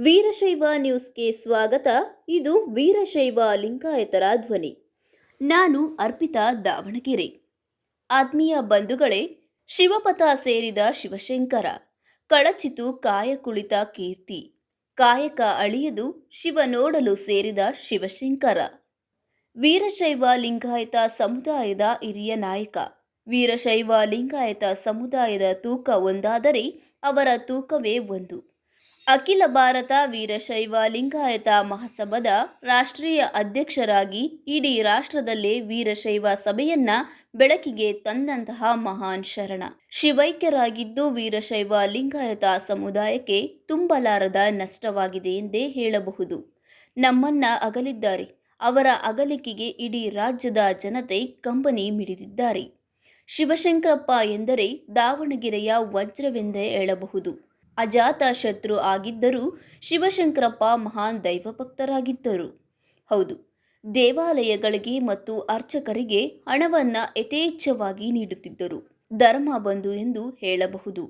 ವೀರಶೈವ ನ್ಯೂಸ್ಗೆ ಸ್ವಾಗತ. ಇದು ವೀರಶೈವ ಲಿಂಗಾಯತರ ಧ್ವನಿ. ನಾನು ಅರ್ಪಿತಾ ದಾವಣಗೆರೆ. ಆತ್ಮೀಯ ಬಂಧುಗಳೇ, ಶಿವಪಥ ಸೇರಿದ ಶಿವಶಂಕರ. ಕಳಚಿತು ಕಾಯ ಕುಳಿತ ಕೀರ್ತಿ. ಕಾಯಕ ಅಳಿಯದು ಶಿವ ನೋಡಲು ಸೇರಿದ ಶಿವಶಂಕರ. ವೀರಶೈವ ಲಿಂಗಾಯತ ಸಮುದಾಯದ ಹಿರಿಯ ನಾಯಕ. ವೀರಶೈವ ಲಿಂಗಾಯತ ಸಮುದಾಯದ ತೂಕ ಒಂದಾದರೆ ಅವರ ತೂಕವೇ ಒಂದು. ಅಖಿಲ ಭಾರತ ವೀರಶೈವ ಲಿಂಗಾಯತ ಮಹಾಸಭಾದ ರಾಷ್ಟ್ರೀಯ ಅಧ್ಯಕ್ಷರಾಗಿ ಇಡೀ ರಾಷ್ಟ್ರದಲ್ಲೇ ವೀರಶೈವ ಸಭೆಯನ್ನ ಬೆಳಕಿಗೆ ತಂದಂತಹ ಮಹಾನ್ ಶರಣ. ಶಿವೈಕ್ಯರಾಗಿದ್ದು ವೀರಶೈವ ಲಿಂಗಾಯತ ಸಮುದಾಯಕ್ಕೆ ತುಂಬಲಾರದ ನಷ್ಟವಾಗಿದೆ ಎಂದೇ ಹೇಳಬಹುದು. ನಮ್ಮನ್ನ ಅಗಲಿದ್ದಾರೆ. ಅವರ ಅಗಲಿಕೆಗೆ ಇಡೀ ರಾಜ್ಯದ ಜನತೆ ಕಂಬನಿ ಮಿಡಿದಿದ್ದಾರೆ. ಶಿವಶಂಕರಪ್ಪ ಎಂದರೆ ದಾವಣಗೆರೆಯ ವಜ್ರವೆಂದೇ ಹೇಳಬಹುದು. ಅಜಾತ ಶತ್ರು ಆಗಿದ್ದರೂ ಶಿವಶಂಕರಪ್ಪ ಮಹಾನ್ ದೈವಭಕ್ತರಾಗಿದ್ದರು. ಹೌದು, ದೇವಾಲಯಗಳಿಗೆ ಮತ್ತು ಅರ್ಚಕರಿಗೆ ಹಣವನ್ನು ಯಥೇಚ್ಛವಾಗಿ ನೀಡುತ್ತಿದ್ದರು. ಧರ್ಮ ಬಂಧು ಎಂದು ಹೇಳಬಹುದು.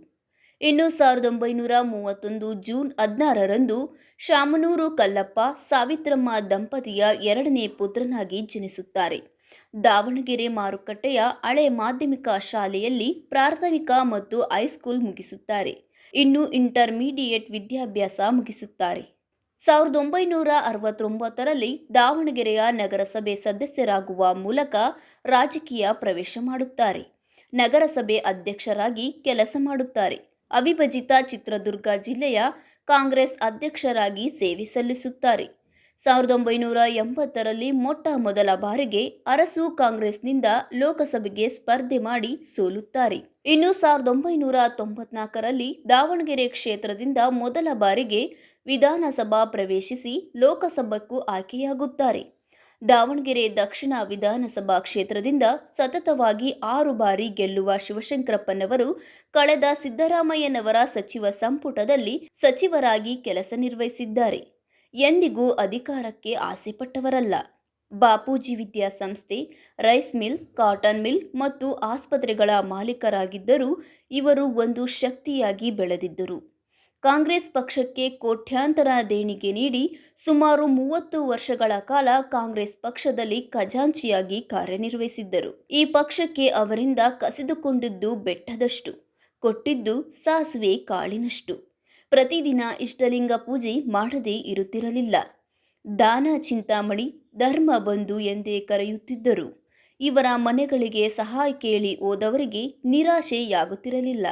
ಇನ್ನು ಸಾವಿರದ ಒಂಬೈನೂರ ಮೂವತ್ತೊಂದು ಜೂನ್ ಹದಿನಾರರಂದು ಶಾಮನೂರು ಕಲ್ಲಪ್ಪ ಸಾವಿತ್ರಮ್ಮ ದಂಪತಿಯ ಎರಡನೇ ಪುತ್ರನಾಗಿ ಜನಿಸುತ್ತಾರೆ. ದಾವಣಗೆರೆ ಮಾರುಕಟ್ಟೆಯ ಹಳೆ ಮಾಧ್ಯಮಿಕ ಶಾಲೆಯಲ್ಲಿ ಪ್ರಾಥಮಿಕ ಮತ್ತು ಹೈಸ್ಕೂಲ್ ಮುಗಿಸುತ್ತಾರೆ. ಇನ್ನು ಇಂಟರ್ಮೀಡಿಯೇಟ್ ವಿದ್ಯಾಭ್ಯಾಸ ಮುಗಿಸುತ್ತಾರೆ. ಸಾವಿರದ ಒಂಬೈನೂರ ಅರವತ್ತೊಂಬತ್ತರಲ್ಲಿ ದಾವಣಗೆರೆಯ ನಗರಸಭೆ ಸದಸ್ಯರಾಗುವ ಮೂಲಕ ರಾಜಕೀಯ ಪ್ರವೇಶ ಮಾಡುತ್ತಾರೆ. ನಗರಸಭೆ ಅಧ್ಯಕ್ಷರಾಗಿ ಕೆಲಸ ಮಾಡುತ್ತಾರೆ. ಅವಿಭಜಿತ ಚಿತ್ರದುರ್ಗ ಜಿಲ್ಲೆಯ ಕಾಂಗ್ರೆಸ್ ಅಧ್ಯಕ್ಷರಾಗಿ ಸೇವೆ ಸಲ್ಲಿಸುತ್ತಾರೆ. ಸಾವಿರದ ಒಂಬೈನೂರ ಎಂಬತ್ತರಲ್ಲಿ ಮೊಟ್ಟ ಮೊದಲ ಬಾರಿಗೆ ಅರಸು ಕಾಂಗ್ರೆಸ್ನಿಂದ ಲೋಕಸಭೆಗೆ ಸ್ಪರ್ಧೆ ಮಾಡಿ ಸೋಲುತ್ತಾರೆ. ಇನ್ನು ಸಾವಿರದ ಒಂಬೈನೂರ ತೊಂಬತ್ನಾಲ್ಕರಲ್ಲಿ ದಾವಣಗೆರೆ ಕ್ಷೇತ್ರದಿಂದ ಮೊದಲ ಬಾರಿಗೆ ವಿಧಾನಸಭಾ ಪ್ರವೇಶಿಸಿ ಲೋಕಸಭಕ್ಕೂ ಆಯ್ಕೆಯಾಗುತ್ತಾರೆ. ದಾವಣಗೆರೆ ದಕ್ಷಿಣ ವಿಧಾನಸಭಾ ಕ್ಷೇತ್ರದಿಂದ ಸತತವಾಗಿ ಆರು ಬಾರಿ ಗೆಲ್ಲುವ ಶಿವಶಂಕರಪ್ಪನವರು ಕಳೆದ ಸಿದ್ದರಾಮಯ್ಯನವರ ಸಚಿವ ಸಂಪುಟದಲ್ಲಿ ಸಚಿವರಾಗಿ ಕೆಲಸ ನಿರ್ವಹಿಸಿದ್ದಾರೆ. ಎಂದಿಗೂ ಅಧಿಕಾರಕ್ಕೆ ಆಸೆಪಟ್ಟವರಲ್ಲ. ಬಾಪೂಜಿ ವಿದ್ಯಾಸಂಸ್ಥೆ, ರೈಸ್ ಮಿಲ್, ಕಾಟನ್ ಮಿಲ್ ಮತ್ತು ಆಸ್ಪತ್ರೆಗಳ ಮಾಲೀಕರಾಗಿದ್ದರೂ ಇವರು ಒಂದು ಶಕ್ತಿಯಾಗಿ ಬೆಳೆದಿದ್ದರು. ಕಾಂಗ್ರೆಸ್ ಪಕ್ಷಕ್ಕೆ ಕೋಟ್ಯಾಂತರ ದೇಣಿಗೆ ನೀಡಿ ಸುಮಾರು ಮೂವತ್ತು ವರ್ಷಗಳ ಕಾಲ ಕಾಂಗ್ರೆಸ್ ಪಕ್ಷದಲ್ಲಿ ಖಜಾಂಚಿಯಾಗಿ ಕಾರ್ಯನಿರ್ವಹಿಸಿದ್ದರು. ಈ ಪಕ್ಷಕ್ಕೆ ಅವರಿಂದ ಕಸಿದುಕೊಂಡಿದ್ದು ಬೆಟ್ಟದಷ್ಟು, ಕೊಟ್ಟಿದ್ದು ಸಾಸಿವೆ ಕಾಳಿನಷ್ಟು. ಪ್ರತಿದಿನ ಇಷ್ಟಲಿಂಗ ಪೂಜೆ ಮಾಡದೇ ಇರುತ್ತಿರಲಿಲ್ಲ. ದಾನ ಚಿಂತಾಮಣಿ, ಧರ್ಮ ಬಂಧು ಎಂದೇ ಕರೆಯುತ್ತಿದ್ದರು. ಇವರ ಮನೆಗಳಿಗೆ ಸಹಾಯ ಕೇಳಿ ಹೋದವರಿಗೆ ನಿರಾಶೆಯಾಗುತ್ತಿರಲಿಲ್ಲ.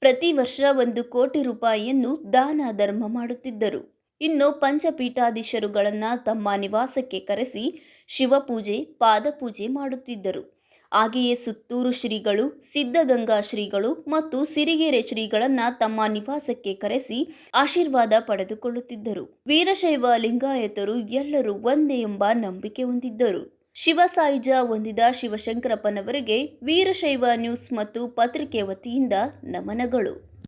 ಪ್ರತಿ ವರ್ಷ ಒಂದು ಕೋಟಿ ರೂಪಾಯಿಯನ್ನು ದಾನ ಧರ್ಮ ಮಾಡುತ್ತಿದ್ದರು. ಇನ್ನು ಪಂಚಪೀಠಾಧೀಶರುಗಳನ್ನು ತಮ್ಮ ನಿವಾಸಕ್ಕೆ ಕರೆಸಿ ಶಿವಪೂಜೆ, ಪಾದಪೂಜೆ ಮಾಡುತ್ತಿದ್ದರು. ಹಾಗೆಯೇ ಸುತ್ತೂರು ಶ್ರೀಗಳು, ಸಿದ್ಧಗಂಗಾ ಶ್ರೀಗಳು ಮತ್ತು ಸಿರಿಗೆರೆ ಶ್ರೀಗಳನ್ನ ತಮ್ಮ ನಿವಾಸಕ್ಕೆ ಕರೆಸಿ ಆಶೀರ್ವಾದ ಪಡೆದುಕೊಳ್ಳುತ್ತಿದ್ದರು. ವೀರಶೈವ ಲಿಂಗಾಯತರು ಎಲ್ಲರೂ ಒಂದೇ ಎಂಬ ನಂಬಿಕೆ ಹೊಂದಿದ್ದರು. ಶಿವಸಾಯುಜ ಹೊಂದಿದ ಶಿವಶಂಕರಪ್ಪನವರಿಗೆ ವೀರಶೈವ ನ್ಯೂಸ್ ಮತ್ತು ಪತ್ರಿಕೆ ವತಿಯಿಂದ ನಮನಗಳು.